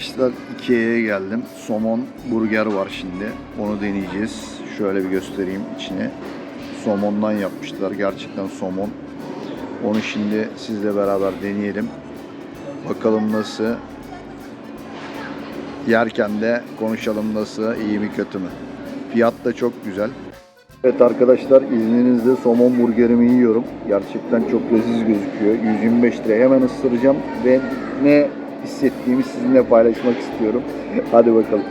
İşte Ikea'ya geldim. Somon burger var şimdi. Onu deneyeceğiz. Şöyle bir göstereyim içini. Somondan yapmışlar. Gerçekten somon. Onu şimdi sizle beraber deneyelim. Bakalım nasıl. Yerken de konuşalım nasıl, iyi mi kötü mü. Fiyat da çok güzel. Evet arkadaşlar izninizle somon burgerimi yiyorum. Gerçekten çok leziz gözüküyor. 125 lira. Hemen ısıracağım ve ne hissettiğimi sizinle paylaşmak istiyorum. Hadi bakalım.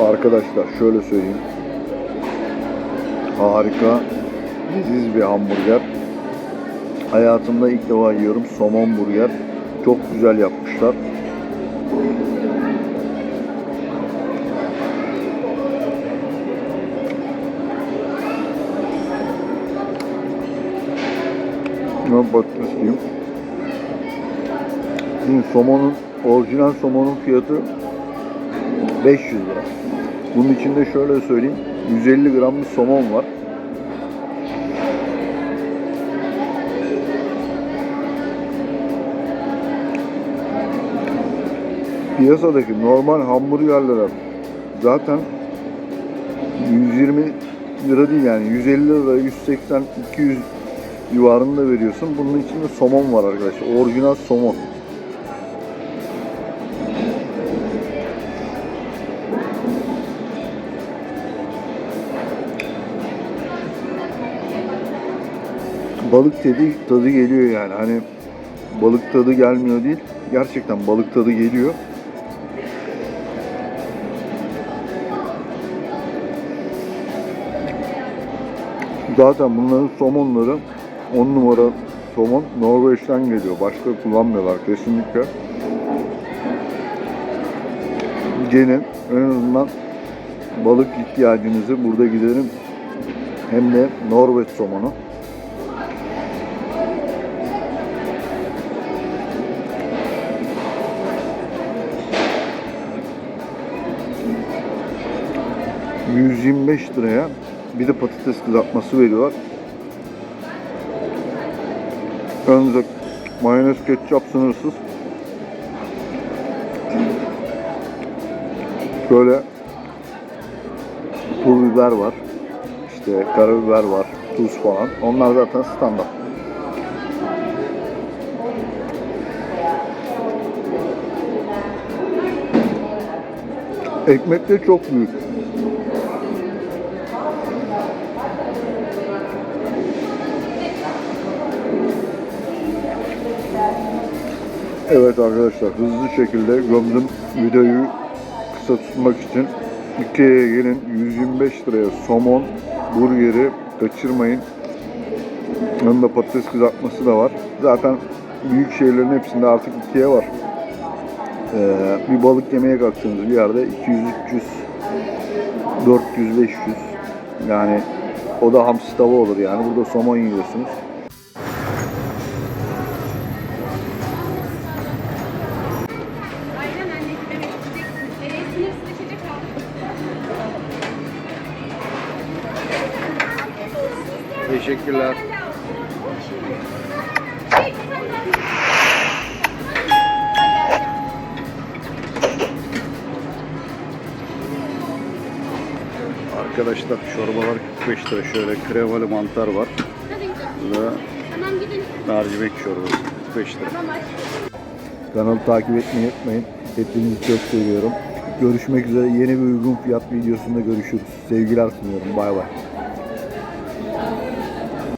Arkadaşlar şöyle söyleyeyim. Harika, leziz bir hamburger. Hayatımda ilk defa yiyorum somon burger. Çok güzel yapmışlar. Ben patates diyeyim. Şimdi somonun, orijinal somonun fiyatı 500 lira. Bunun içinde şöyle söyleyeyim. 150 gram bir somon var. Piyasadaki normal hamburgerlere zaten 120 lira değil yani 150 lira 180 200 civarında veriyorsun. Bunun içinde somon var arkadaşlar. Orijinal somon. Balık tadı, tadı geliyor yani. Hani balık tadı gelmiyor değil. Gerçekten balık tadı geliyor. Zaten bunların somonları 10 numara somon Norveç'ten geliyor. Başka kullanmıyorlar kesinlikle. Gelin en azından balık ihtiyacınızı burada giderim. Hem de Norveç somonu. ...125 liraya bir de patates kızartması veriyorlar. Önünüze mayonez, ketçap sınırsız. Böyle pul biber var. İşte karabiber var, tuz falan. Onlar zaten standart. Ekmek de çok büyük. Evet arkadaşlar hızlı şekilde gömdüm videoyu kısa tutmak için Ikea'ya gelin 125 liraya somon burgeri kaçırmayın. Yanında patates kızartması da var. Zaten büyük şehirlerin hepsinde artık Ikea var. Ee, bir balık yemeye kalktığınız bir yerde 200, 300, 400, 500 yani o da hamsi tava olur yani. Burada somon yiyorsunuz. Teşekkürler. Arkadaşlar çorbalar 45 lira. Şöyle kremalı mantar var. Gidelim. mercimek çorbası 45 lira. Kanalı takip etmeyi unutmayın. Hepinizi çok seviyorum. Görüşmek üzere. Yeni bir uygun fiyat videosunda görüşürüz. Sevgiler sunuyorum. Bay bay.